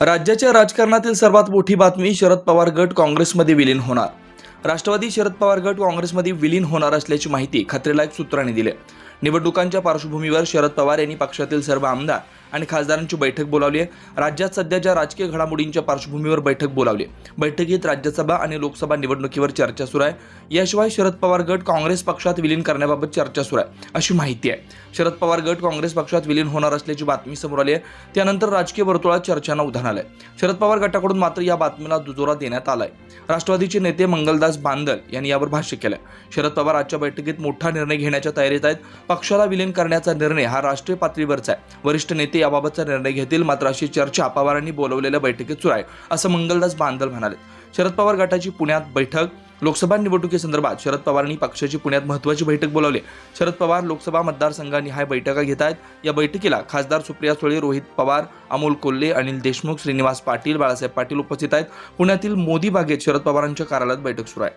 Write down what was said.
राज्याच्या राजकारणातील सर्वात मोठी बातमी शरद पवार गट काँग्रेसमध्ये विलीन होणार. राष्ट्रवादी शरद पवार गट काँग्रेसमध्ये विलीन होणार असल्याची माहिती खत्रेलायक सूत्रांनी दिली. निवडणुकांच्या पार्श्वभूमीवर शरद पवार यांनी पक्षातील सर्व आमदार आणि खासदारांची बैठक बोलावली आहे. राज्यात सध्याच्या राजकीय घडामोडींच्या पार्श्वभूमीवर बैठक बोलावली आहे. बैठकीत राज्यसभा आणि लोकसभा निवडणुकीवर चर्चा सुरू आहे. याशिवाय शरद पवार गट काँग्रेस पक्षात विलीन करण्याबाबत चर्चा सुरू आहे अशी माहिती आहे. शरद पवार गट काँग्रेस पक्षात विलीन होणार असल्याची बातमी समोर आली आहे. त्यानंतर राजकीय वर्तुळात चर्चांना उधाण आलंय. शरद पवार गटाकडून मात्र या बातमीला दुजोरा देण्यात आलाय. राष्ट्रवादीचे नेते मंगलदास बांदल यांनी यावर भाष्य केलं शरद पवार आजच्या बैठकीत मोठा निर्णय घेण्याच्या तयारीत आहेत. पक्षाला विलीन करण्याचा निर्णय हा राष्ट्रीय पातळीवरचा आहे. वरिष्ठ नेते ते याबाबतचा निर्णय घेतील. मात्र अशी चर्चा पवारांनी बोलवलेल्या बैठकीत सुरू आहे असं मंगलदास बांदल म्हणाले शरद पवार गटाची पुण्यात बैठक लोकसभा निवडणुकीसंदर्भात शरद पवारांनी पक्षाची पुण्यात महत्त्वाची बैठक बोलावली. शरद पवार लोकसभा मतदारसंघानिहाय बैठका घेत आहेत. या बैठकीला खासदार सुप्रिया सुळे रोहित पवार अमोल कोल्हे अनिल देशमुख श्रीनिवास पाटील बाळासाहेब पाटील उपस्थित आहेत. पुण्यातील मोदी बागेत शरद पवारांच्या कार्यालयात बैठक सुरू आहे.